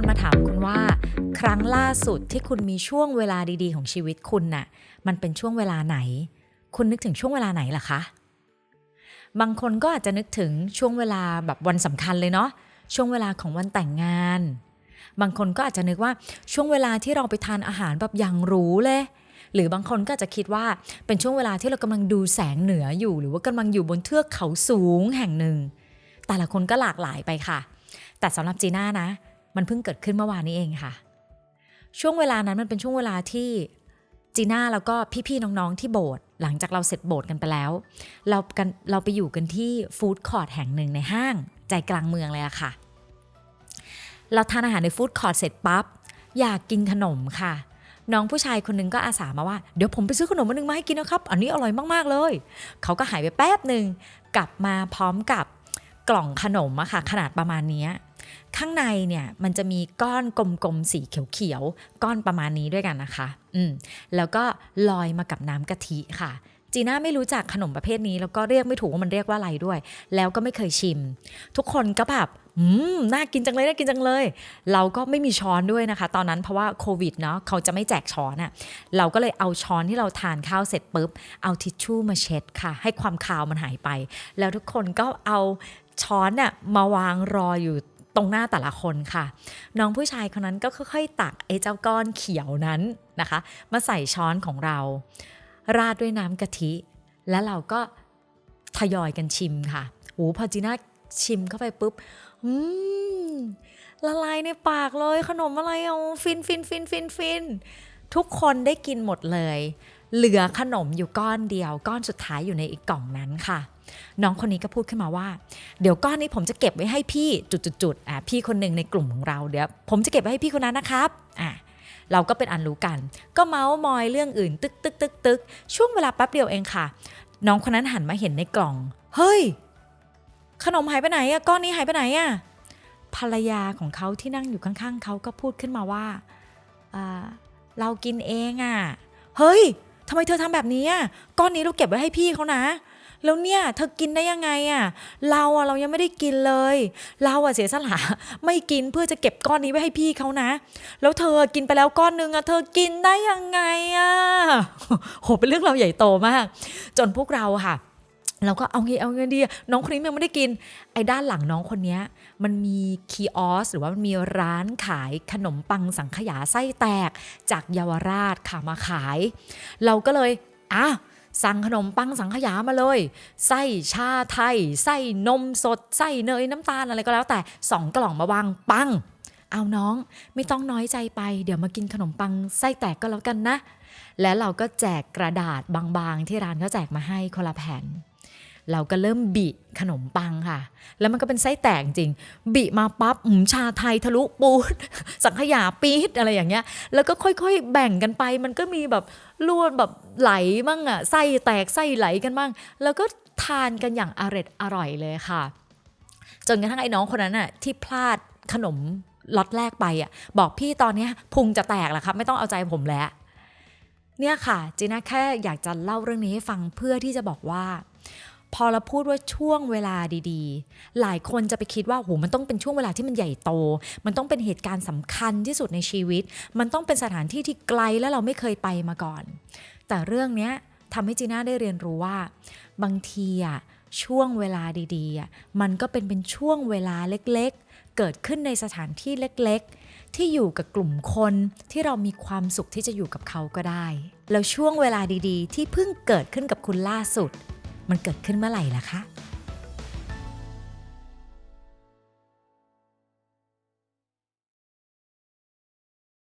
คนมาถามคุณว่า ครั้งล่าสุดที่คุณมีช่วงเวลาดีๆ ของชีวิตคุณน่ะ มันเป็นช่วงเวลาไหน คุณนึกถึงช่วงเวลาไหนล่ะคะ บางคนก็อาจจะนึกถึงช่วงเวลาแบบวันสำคัญเลยเนาะ ช่วงเวลาของวันแต่งงาน บางคนก็อาจจะนึกว่าช่วงเวลาที่เราไปทานอาหารแบบอย่างหรูเลยหรือบางคนก็จจะคิดว่าเป็นช่วงเวลาที่เรากำลังดูแสงเหนืออยู่ หรือว่ากำลังอยู่บนเทือกเขาสูงแห่งหนึ่ง แต่ละคนก็หลากหลายไปค่ะ แต่สำหรับจีน่านะ มันเพิ่งเกิดขึ้นเมื่อวานนี้เองค่ะ ช่วงเวลานั้นมันเป็นช่วงเวลาที่จีน่าแล้วก็พี่ๆน้องๆที่โบสถ์หลังจากเราเสร็จโบสถ์กันไปแล้ว เรากันเราไปอยู่กันที่ฟู้ดคอร์ทแห่งหนึ่งในห้างใจกลางเมืองเลยอะค่ะ เราทานอาหารในฟู้ดคอร์ทเสร็จปั๊บอยากกินขนมค่ะ น้องผู้ชายคนหนึงก็อาสามาว่า เดี๋ยวผมไปซื้อขนมมาหนึ่งมาให้กินนะครับ อันนี้อร่อยมากๆเลย เขาก็หายไปแป๊บหนึ่งกลับมาพร้อมกับกล่องขนมอะค่ะ ขนาดประมาณนี้ ข้างในเนี่ยมันจะมีก้อนกลมๆสีเขียวๆก้อนประมาณนี้ด้วยกันนะคะอืมแล้วก็ลอยมากับน้ำกะทิค่ะจีน่าไม่รู้จักขนมประเภทนี้ แล้วก็เรียกไม่ถูกว่ามันเรียกว่าอะไรด้วย แล้วก็ไม่เคยชิม ทุกคนก็แบบอืมน่ากินจังเลยน่ากินจังเลย เราก็ไม่มีช้อนด้วยนะคะ ตอนนั้นเพราะว่าโควิดเนาะเขาจะไม่แจกช้อนอะ่ะเราก็เลยเอาช้อนที่เราทานข้าวเสร็จปุ๊บเอาทิชชู่มาเช็ดค่ะ ให้ความคาวมันหายไป แล้วทุกคนก็เอาช้อนน่ะมาวางรออยู่ ตรงหน้าแต่ละคนค่ะ น้องผู้ชายคนนั้นก็ค่อยๆ ตักไอ้เจ้าก้อนเขียวนั้นนะคะ มาใส่ช้อนของเรา ราดด้วยน้ำกะทิ แล้วเราก็ทยอยกันชิมค่ะโอ้พอจีน่าชิมเข้าไปปุ๊บอืมละลายในปากเลยขนมอะไรเอาฟินฟินฟินฟินฟินทุกคนได้กินหมดเลย เหลือขนมอยู่ก้อนเดียว ก้อนสุดท้ายอยู่ในอีกกล่องนั้นค่ะ น้องคนนี้ก็พูดขึ้นมาว่า เดี๋ยวก้อนนี้ผมจะเก็บไว้ให้พี่จุดๆอะพี่คนหนึ่งในกลุ่มของเราเดี๋ยวผมจะเก็บไว้ให้พี่คนนั้นนะครับอะเราก็เป็นอันรู้กัน ก็เมาส์มอยเรื่องอื่น ตึกตึกตึกตึกช่วงเวลาแป๊บเดียวเองค่ะ น้องคนนั้นหันมาเห็นในกล่อง เฮ้ย ขนมหายไปไหนอะก้อนนี้หายไปไหนอะภรรยาของเขาที่นั่งอยู่ข้างๆเขาก็พูดขึ้นมาว่าอ่าเรากินเองอะเฮ้ย ทำไมเธอทำแบบนี้อะก้อนนี้เราเก็บไว้ให้พี่เขานะ แล้วเนี่ยเธอกินได้ยังไงอะ เราอะเรายังไม่ได้กินเลย เราอะเสียสละไม่กินเพื่อจะเก็บก้อนนี้ไว้ให้พี่เขานะ แล้วเธอกินไปแล้วก้อนนึงอะเธอกินได้ยังไงอะโหเป็นเรื่องเราใหญ่โตมาก จนพวกเราค่ะ เราก็เอาไงเอาไงดีน้องคนนี้ยังไม่ได้กิน ไอ้ด้านหลังน้องคนนี้มันมีคีออสหรือว่ามันมีร้านขายขนมปังสังขยาไส้แตกจากเยาวราชค่ะมาขาย เราก็เลยอะสั่งขนมปังสังขยามาเลย ไส้ชาไทย ไส้นมสด ไส้เนยน้ำตาลอะไรก็แล้วแต่สองกล่องมาวางปัง เอาน้องไม่ต้องน้อยใจไป เดี๋ยวมากินขนมปังไส้แตกก็แล้วกันนะ แล้วเราก็แจกกระดาษบางๆ ที่ร้านเขาแจกมาให้คนละแผ่น เราก็เริ่มบิขนมปังค่ะ แล้วมันก็เป็นไส้แตกจริง บิมาปั๊บอืมชาไทยทะลุปูด สังขยาปี๊ดอะไรอย่างเงี้ย แล้วก็ค่อยๆแบ่งกันไป มันก็มีแบบลวดแบบไหลบ้างอะไส้แตกไส้ไหลกันบ้าง แล้วก็ทานกันอย่างอร็ดอร่อยเลยค่ะ จนกระทั่งไอ้น้องคนนั้นอะที่พลาดขนมล็อตแรกไปอะบอกพี่ตอนเนี้ยพุงจะแตกแล้วครับ ไม่ต้องเอาใจผมแล้วเนี่ยค่ะจีน่าแค่อยากจะเล่าเรื่องนี้ให้ฟังเพื่อที่จะบอกว่า พอเราพูดว่าช่วงเวลาดีๆ หลายคนจะไปคิดว่าโหมันต้องเป็นช่วงเวลาที่มันใหญ่โต มันต้องเป็นเหตุการณ์สำคัญที่สุดในชีวิต มันต้องเป็นสถานที่ที่ไกลและเราไม่เคยไปมาก่อน แต่เรื่องเนี้ยทำให้จีน่าได้เรียนรู้ว่า บางทีอะช่วงเวลาดีๆ มันก็เป็นเป็นช่วงเวลาเล็กๆ เกิดขึ้นในสถานที่เล็กๆ ที่อยู่กับกลุ่มคนที่เรามีความสุขที่จะอยู่กับเขาก็ได้ แล้วช่วงเวลาดีๆ ที่เพิ่งเกิดขึ้นกับคุณล่าสุด มันเกิดขึ้นเมื่อไหร่ล่ะคะ